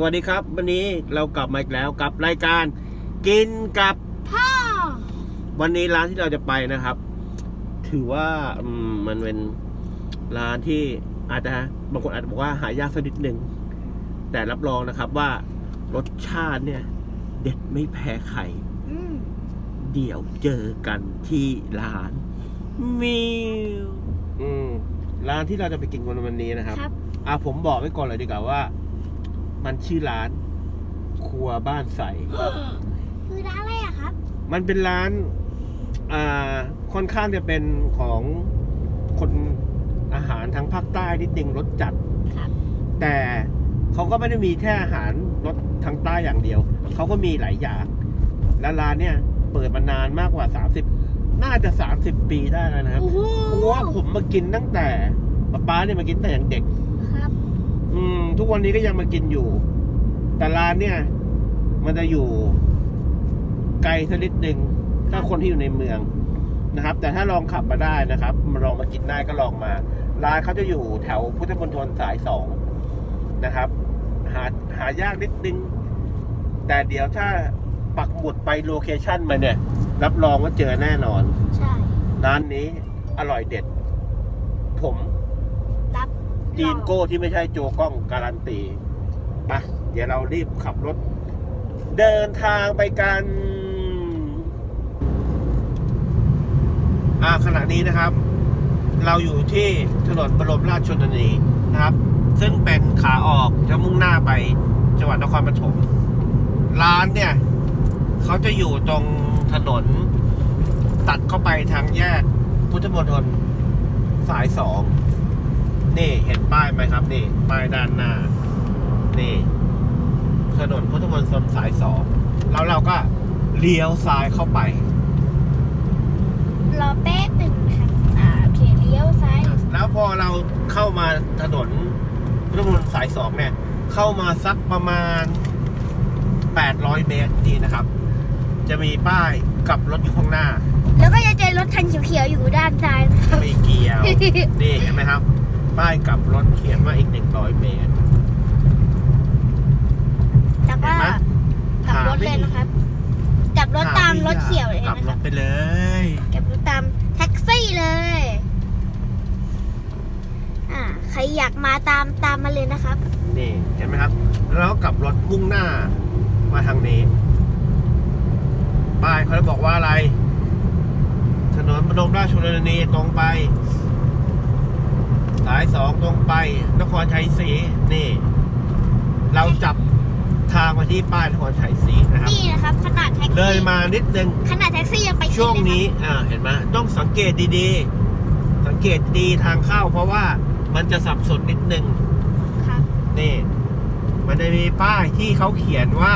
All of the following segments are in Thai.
สวัสดีครับ วันนี้เรากลับมาอีกแล้วกับรายการกินกับพ่อวันนี้ร้านที่เราจะไปนะครับ ถือว่าอืมมันเป็นร้านที่อาจจะบางคนอาจจะบอกว่าหายากสักนิดหนึ่งแต่รับรองนะครับว่ารสชาติเนี่ย เด็ดไม่แพ้ใครอืมเดี๋ยวเจอกันที่ร้านมิวอืมร้านที่เราจะไปกินกันวันนี้นะครับ ครับ อะผมบอกไว้ก่อนเลยดีกว่าว่า มันชื่อร้าน ครัวบ้านใส คือร้านอะไรอะครับ มันเป็นร้าน อ่า ค่อนข้างจะเป็นของคนอาหารทางภาคใต้นิดนึงรสจัด ครับ แต่เขาก็ไม่ได้มีแค่อาหารรสทางใต้อย่างเดียว เขาก็มีหลายอย่าง และร้านเนี่ย เปิดมานานมากกว่า 30 น่าจะ 30 ปีได้แล้วนะครับ โอ้โห เพราะว่าผมมากินตั้งแต่ป๊าป๊าเนี่ยมากินตั้งแต่อย่างเด็กครับอืมทุ กวันนี้ก็ยังมากินอยู่ แต่ร้านเนี่ย มันจะอยู่ไกลสักนิดหนึ่งถ้าคนที่อยู่ในเมืองนะครับ แต่ถ้าลองขับมาได้นะครับมาลองมากินได้ก็ลองมาร้านเขาจะอยู่แถวพุทธมณฑลสายสองนะครับ หาหายากนิดนึง แต่เดี๋ยวถ้าปักหมุดไปโลเคชั่นมาเนี่ย รับรองว่าเจอแน่นอน ใช่ ร้านนี้อร่อยเด็ด ผมรับ จีนโก้ที่ไม่ใช่โจกล้องการันตีมาเดี๋ยวเรารีบขับรถ เดินทางไปกันอ่าขณะนี้นะครับ เราอยู่ที่ถนนบรมราชชนนีนะครับ ซึ่งเป็นขาออกจะมุ่งหน้าไปจังหวัดนครปฐมร้านเนี่ย เขาจะอยู่ตรงถนน ตัดเข้าไปทางแยกพุทธมณฑลสายสอง นี่เห็นป้ายไหมครับ นี่ ป้ายด้านหน้า นี่ ถนนพุทธมณฑลสายสองแล้วเราก็เลี้ยวซ้ายเข้าไป รอแป๊บหนึ่งครับอ่าโอเคเลี้ยวซ้ายแล้วพอเราเข้ามาถนนพุทธมณฑลสายสองเนี่ย เข้ามาสักประมาณ 800 เมตรนี่นะครับ จะมีป้ายกลับรถอยู่ข้างหน้า แล้วก็จะเจอรถคันเขียวๆอยู่ด้านซ้ายนะครับ ไม่เกี่ยว นี่เห็นไหมครับ ป้ายกลับรถเขียนว่าอีก100เมตรแล้วก็เห็นไหม กลับรถเลยนะครับกลับรถตามรถเขียวเลยกลับนะครรับถไปเลย กลับรถตามแท็กซี่เลย อ่า ใครอยากมาตามตามมาเลยนะครับ นี่เห็นไหมครับ แล้วกลับรถมุ่งหน้ามาทางนี้ ป้ายเขาจะบอกว่าอะไร ถนนบรมราชชนนีตรงไปสายสองตรงไป นครชัยศรีนี่ เราจับทางมาที่ป้ายนครชัยศรีนะครับ นี่นะครับขนาดแท็กซี่เลยมานิดนึงขนาดแท็กซี่ยังไปช่วงผิดเลยครับนี้อ่าเห็นไหมต้องสังเกตดีๆ สังเกตดีทางเข้า เพราะว่ามันจะสับสนนิดนึงครับนี่ มันจะมีป้ายที่เขาเขียนว่า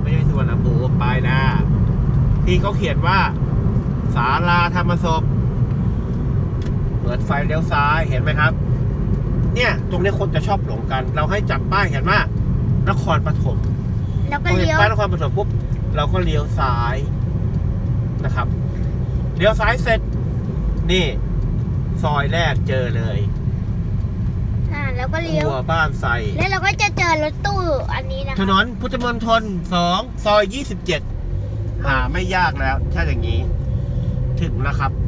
ไม่ใช่สุวรรณภูมิป้ายหน้าที่เขาเขียนว่า ศาลาธรรมศพ เปิดไฟเลี้ยวซ้ายเห็นไหมครับ เนี่ยตรงนี้คนจะชอบหลงกัน เราให้จับป้ายเห็นว่านครปฐมแล้วพก็อเห็นเลี้ยวป้ายนครปฐมปุ๊บเราก็เลี้ยวซ้ายนะครับเลี้ยวซ้ายเสร็จ นี่ ซอยแรกเจอเลยอ่าแล้วก็เลี้ยวครัวบ้านใสแล้วเราก็จะเจอรถตู้อันนี้นะถคะนนพุทธมณฑลสองซอยยี่สิบเจ็ดหาไม่ยากแล้ว ถ้าอย่างนี้ ถึงแล้วครับเ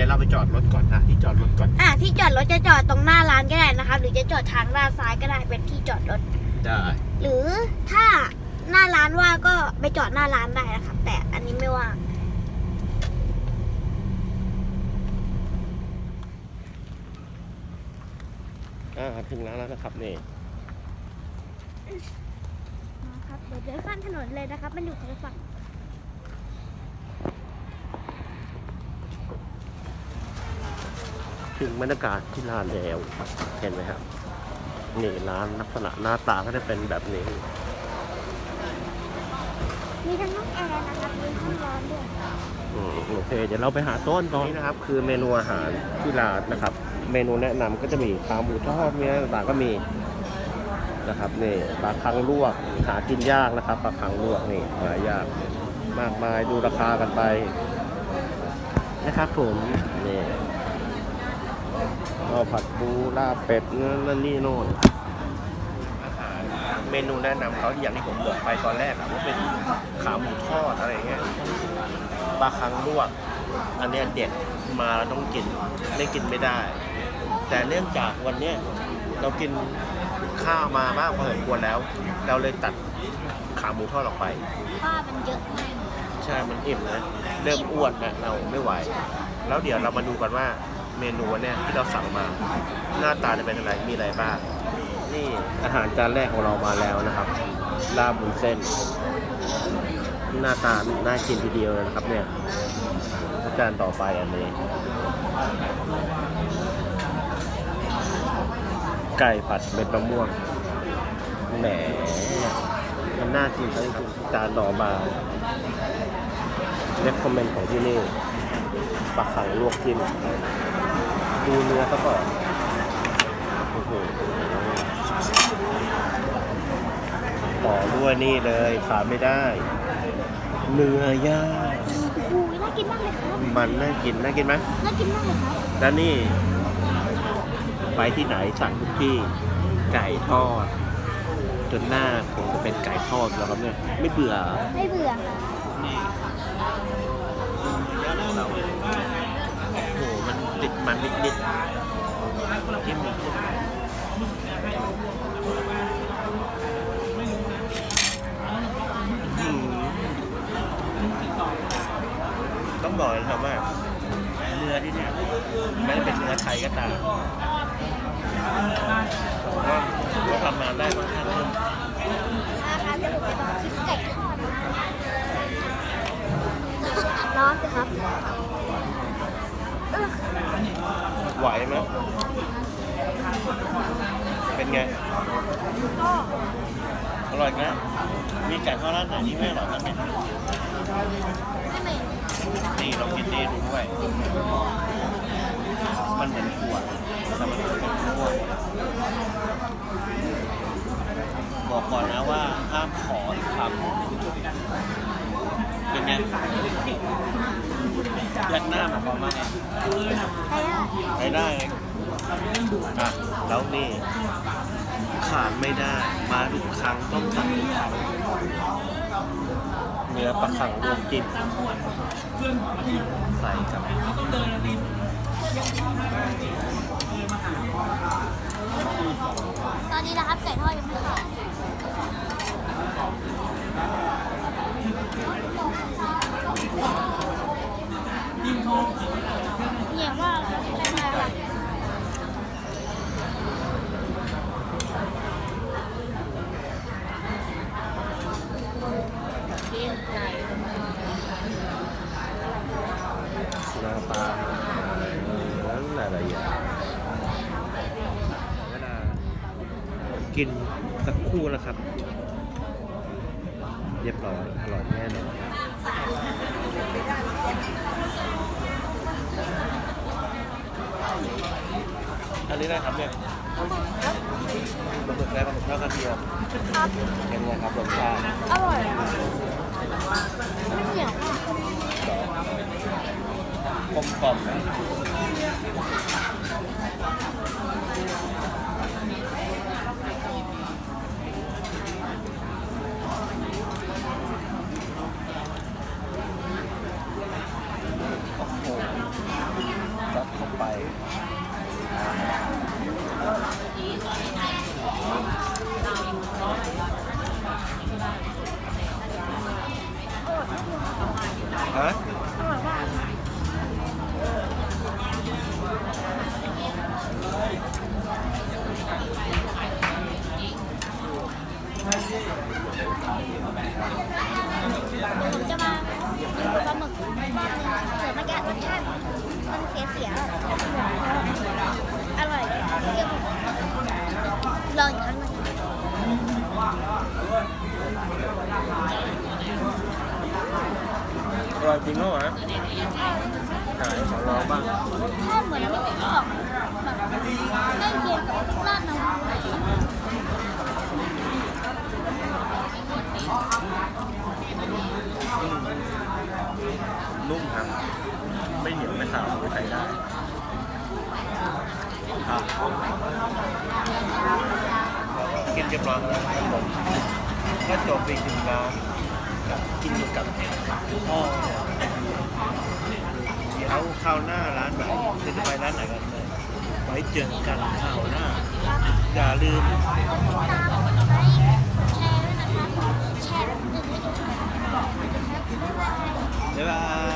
ดี๋ยวเราไปจอดรถก่อนนะที่จอดรถก่อน อ่าที่จอดรถจะจอดตรงหน้าร้านก็ได้นะครับ หรือจะจอดทางด้านซ้ายก็ได้เป็นที่จอดรถ ได้ หรือถ้าหน้าร้านว่างก็ไปจอดหน้าร้านได้นะครับ แต่อันนี้ไม่ว่างอ่าถึงแล้วแล้วนะครับนี่นะครับเดี๋ยวเดินข้ามถนนเลยนะครับ มันอยู่คนละฝั่ง ถึงบรรยากาศที่ร้านแล้วเห็นไหมครับนี่ร้านลักษณะหน้าตาก็จะเป็นแบบนี้ มีทั้งห้องแอร์นะครับ มีห้องร้อนด้วยอืมโอเค เดี๋ยวเราไปหาต้นตอนนี้นะครับ คือเมนูอาหารที่ร้านนะครับ เมนูแนะนำก็จะมีขาหมูทอดมีอะไรต่างๆก็มีนะครับนี่ปลาคังลวกหากินยากนะครับปลาคังลวกนี่หายากมากมายดูราคากันไปนะครับผมนี่ ก็ผัดปูลาบเป็ดนั่นนี่โน่นอาหารเมนูแนะนำเขาอย่างที่ผมบอกไปตอนแรกอะว่าเป็นขาหมูทอดอะไรเงี้ยปลาคังลวก อันเนี้ยเด็ดมาเราต้องกินไม่กินไม่ได้ แต่เนื่องจากวันเนี้ยเรากินข้าวมามากพอสมควรแล้ว เราเลยตัดขาหมูทอดออกไป ป้ามันเยอะมากใช่ มันอิ่มนะ เริ่มอ้วนนะเราไม่ไหว แล้วเดี๋ยวเรามาดูกันว่า เมนูเนี่ยที่เราสั่งมา หน้าตาจะเป็นอะไรมีอะไรบ้าง นี่อาหารจานแรกของเรามาแล้วนะครับลาบบุนเส้น หน้าตาน่ากินทีเดียวเลยนะครับเนี่ยจานต่อไปอันนี้ ไก่ผัดเม็ดมะม่วงแหมมันน่ากินทั้งจานต่อมาเล็คอมเมนต์ของที่นี่ปลาขังลวกจิ้ม ดูเนื้อซะก่อนโอ้โหต่อด้วยนี่เลยขาดไม่ได้ เนื้อย่างโอ้โหน่ากินมากเลยครับมันน่ากินน่ากินไหมน่ากินมากเลยครับแล้วนี่ ไปที่ไหนสั่งทุกที่ไก่ทอด จนหน้าคงจะเป็นไก่ทอดแล้วครับเนี่ยไม่เบื่อ ไม่เบื่อค่ะ นี่ มันติดมันนิดๆจิ้มอีกอื้อหือต้องบอกเลยครับว่าเนื้อที่เนี่ยไม่ได้เป็นเนื้อไทยก็ตามผมว่าเขาทำมาได้ค่อนข้างนุ่มอาคะจะผมจะลองชิมไก่ทอดนะร้อนสิครับ ไหวไหมเป็นไงก็อร่อยนะมีไก่ทอดร้านไหนที่ไม่อร่อยบ้างไหมไม่เหม็นนี่ลองกินนี่ดูด้วย มันเหมือนถั่วแต่มันเป็นถั่วบอกก่อนนะว่าห้ามขออีกคำเป็นไงยักหน้าหมายความว่าไง ใช่ได้ ใช้ได้ไงอะแล้วนี่ ขาดไม่ได้ มาทุกครั้งต้องสั่งทุกครั้งเนื้อปลาขังรวมกินใส่กับตอนนี้นะครับไก่ทอดยังไม่ขาดเหนียวมากใช่ไหมคะ หน้าตานั้นอะไรอย่างเวลากินสักคู่นะครับ เรียบร้อยอร่อยแน่นอนอันนี้ได้ครับเนี่ยปลาหมึกได้ปลาหมึกทอดกระเทียมยังไงครับรสชาติอร่อยอะไม่เหนียวมา กลมกล่อมนะโอ้โหจัดเข้าไปฮะ กินจรียบร้อยแล้วครับผมก็จบไปกินร้านกับกินอยู่กับพ่อเดี๋ยวข้าวหน้าร้านไหนจะไปร้านไหนกันเลยไว้เจอกันข้าวหน้า อย่าลืมบ๊ายบาย